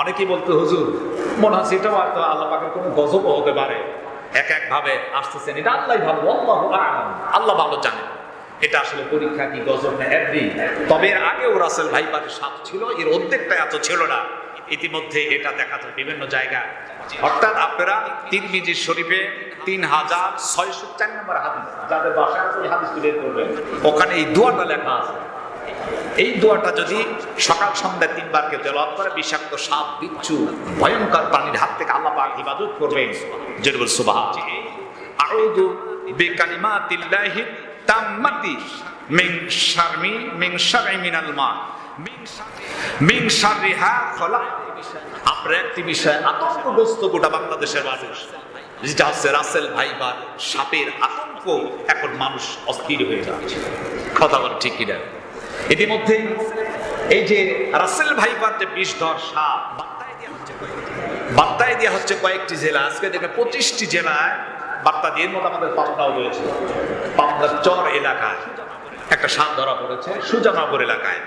অনেকেই বলতো, হুজুর, মনে হচ্ছে এটাও হয়তো আল্লাহ পাকের কোনো গজব হতে পারে। এক এক ভাবে আসতেছেন। এটা আল্লাহ ভালো, আল্লাহ আল্লাহ ভালো জানে। এটা আসলে পরীক্ষা কি গজব না এভরি তবে এর আগেও রাসেল ভাইপারের সাপ ছিল, এর অর্ধেকটা এত ছিল না। ইতিমধ্যে এটা দেখা যায় বিভিন্ন জায়গা অর্থাৎ আপনারা তিন মিজির শরীফে তিন হাজার ছয়শো চার নম্বর হাদিস, যাদের বাসায় আছে হাদিস বের করবেন। ওখানে এই দোয়াটা লেখা আছে। এই দোয়াটা যদি সকাল সন্ধ্যায় তিনবার কেউ তেলাওয়াত করে, বিষাক্ত সাপ, বিচ্ছু, ভয়ঙ্কর প্রাণীর হাত থেকে আল্লাহ পাক হিফাজত করবেন। যেটা বল সুবহান আউযু বিকালিমাতিল্লাহি তাম্মাতি মিন শারমি, মিন শাররি মিনাল মা মিন শাররিহা খলাক। আমরা একটি বিষয় আতঙ্কগ্রস্ত গোটা বাংলাদেশের মানুষ। যেটা হচ্ছে রাসেল ভাইবার সাপের আতঙ্ক এখন মানুষ অস্থির হয়ে যাচ্ছে। কথা বল ঠিক কিনা? ইতিমধ্যে এই যে রাসেল ভাইবার যে বিষধর সাপ, বার্তায় দেওয়া হচ্ছে কয়েকটি। জেলা। আজকে দেখে পঁচিশটি জেলায় বার্তা দিয়ে মধ্যে আমাদের পাবনাও রয়েছে। পাবনার চর এলাকায় একটা সাপ ধরা পড়েছে, সুজানগর এলাকায়।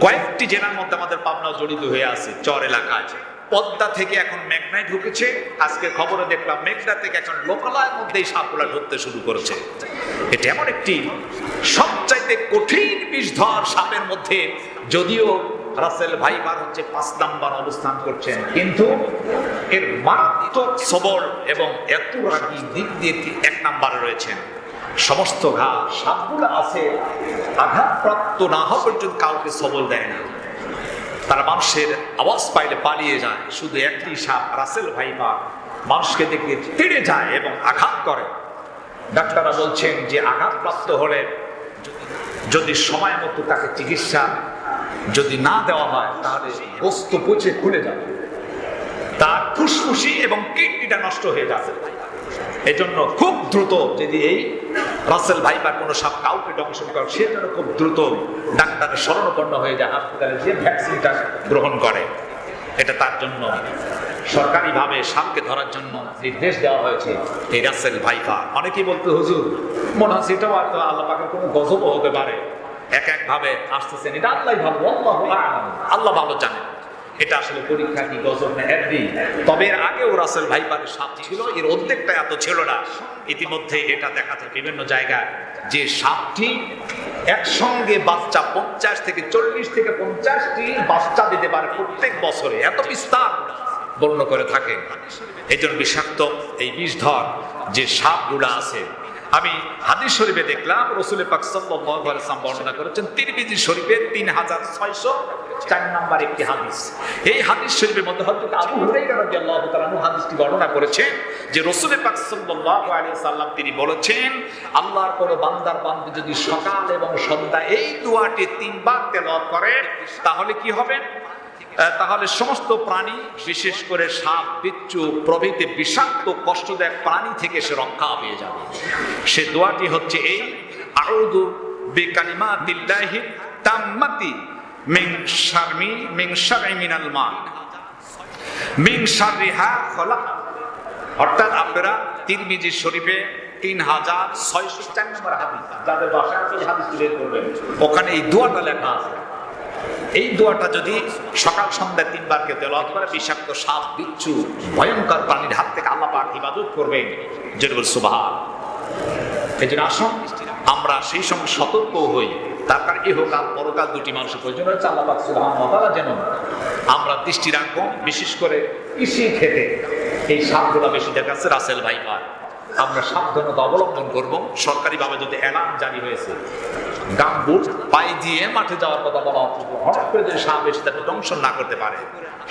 কয়েকটি জেলার মধ্যে আমাদের পাবনাও জড়িত হয়ে আছে, চর এলাকায়। পদ্মা থেকে এখন মেঘনায় ঢুকেছে। আজকে খবরে দেখলাম মেঘনা থেকে এখন লোকালয়ের মধ্যেই সাপগুলা ঢুকতে শুরু করেছে। এটা এমন একটি সবচাইতে কঠিন বিষধর সাপের মধ্যে, যদিও রাসেল ভাইবার হচ্ছে পাঁচ নাম্বার অবস্থান করছেন, কিন্তু এর মারাত্মক সবল এবং এত রাগি দিক দিয়ে এক নাম্বারে রয়েছেন। সমস্ত ঘা সাপগুলো আছে, আঘাতপ্রাপ্ত না হওয়া পর্যন্ত কাউকে সবল দেয় না। তারা মানুষের আওয়াজ পাইলে পালিয়ে যায়, শুধু একটি সাপ রাসেল ভাইবা মানুষকে দেখে তেড়ে যায় এবং আঘাত করে। ডাক্তাররা বলছেন যে আঘাতপ্রাপ্ত হলে যদি সময় মতো তাকে চিকিৎসা যদি না দেওয়া হয়, তাহলে বস্ত পচে খুলে যাবে। তার ফুসফুসি এবং কিডনিটা নষ্ট হয়ে যাবে। এই জন্য খুব দ্রুত যদি এই রাসেল ভাইবার কোনো সাপ কাউকে দংশন করে, সে যেন খুব দ্রুত ডাক্তারের শরণাপন্ন হয়ে যায়, হাসপাতালে যে ভ্যাকসিনটা গ্রহণ করে। এটা তার জন্য সরকারিভাবে সাপকে ধরার জন্য নির্দেশ দেওয়া হয়েছে এই রাসেল ভাইফা অনেকেই বলতে, হুজুর, মনে হচ্ছে এটাও হয়তো আল্লাহ পাকের কোনো গজবও হতে পারে। এক এক ভাবে আসতেছেন এটা আল্লাহ ভালো আল্লাহ ভালো জানেন এটা আসলে পরীক্ষা কি গজব না এভরি তবে এর আগেও রাসেল ভাইপারের সাপ ছিল, এর অর্ধেকটা এত ছিল না। ইতিমধ্যে এটা দেখা যায় বিভিন্ন জায়গায় যে সাপটি একসঙ্গে বাচ্চা পঞ্চাশ থেকে চল্লিশ থেকে পঞ্চাশটি বাচ্চা দিতে পারে প্রত্যেক বছরে। এত বিস্তার বর্ণ করে থাকে। এই জন্য বিষাক্ত এই বিষধর যে সাপগুলো আছে আমি হাদিস শরীফে দেখলাম, রসুলের পাক ওয়াসাল্লাম বর্ণনা করেছেন, তিরমিজি শরীফে তিন হাজার ছয়শো চার নাম্বার একটি হাদিস। এই হাদিস শরীফের মধ্যে হযরত আবু তাআলা হাদিসটি বর্ণনা করেছে যে রসুলের পাক সাল্লাম তিনি বলেছেন, আল্লাহর কোন বান্দার বান্দি যদি সকাল এবং সন্ধ্যা এই দোয়াটি তিনবার তেলাওয়াত করে, তাহলে কি হবে? তাহলে সমস্ত প্রাণী, বিশেষ করে সাপ, বিচ্ছু, প্রভৃতি বিষাক্ত, কষ্টদায়ক প্রাণী থেকে সে রক্ষা পেয়ে যাবে। সে দোয়াটি হচ্ছে এই, আউযু বিকালিমাতিল্লাহি তাম্মাতি মিন শারমি, মিন শাররি মিনাল মা মিন শাররিহা খলাক। অর্থাৎ আপনারা তিরমিজি শরীফে তিন হাজার ছয়শো চার নম্বর হাদিস, যাদের বাসায় হাদিস বের করবেন। ওখানে এই দোয়াটা লেখা আছে। এই দোয়াটা যদি সকাল সন্ধ্যায় তিনবার কেউ তেলাওয়াত করে, বিষাক্ত সাপ, বিচ্ছু, ভয়ঙ্কর প্রাণীর হাত থেকে আল্লাহ পাক হিফাজত করবেন। বল সুবহান। এই জন্য আসুন, আমরা সেই সময় সতর্ক হই। তার কারণ ইহকাল, পরকাল দুটি মানুষের প্রয়োজন হচ্ছে আল্লাহ পাক তাআলা যেন আমরা দৃষ্টি রাখব বিশেষ করে কৃষি ক্ষেত্রে এই সাপগুলো বেশি দেখা যাচ্ছে রাসেল ভাইপার আমরা সাবধানতা অবলম্বন করব। সরকারিভাবে যদি অ্যালার্ম জারি হয়েছে গামবুট পায়ে দিয়ে মাঠে যাওয়ার কথা বলা হঠাৎ করে যদি সাপ এসে তাকে দংশন না করতে পারে,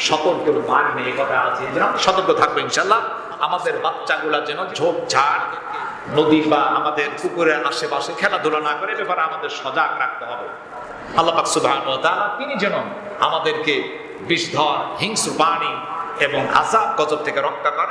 সতর্ক মান নেই কথা আছে। সতর্ক থাকব ইনশাল্লাহ আমাদের বাচ্চাগুলা যেন ঝোপ ঝাড় নদী বা আমাদের পুকুরের আশেপাশে খেলাধুলা না করে ব্যাপারে আমাদের সজাগ রাখতে হবে। আল্লাহ পাক সুবহানাহু তিনি যেন আমাদেরকে বিষধর, হিংস্র প্রাণী এবং আজাব গজব থেকে রক্ষা করে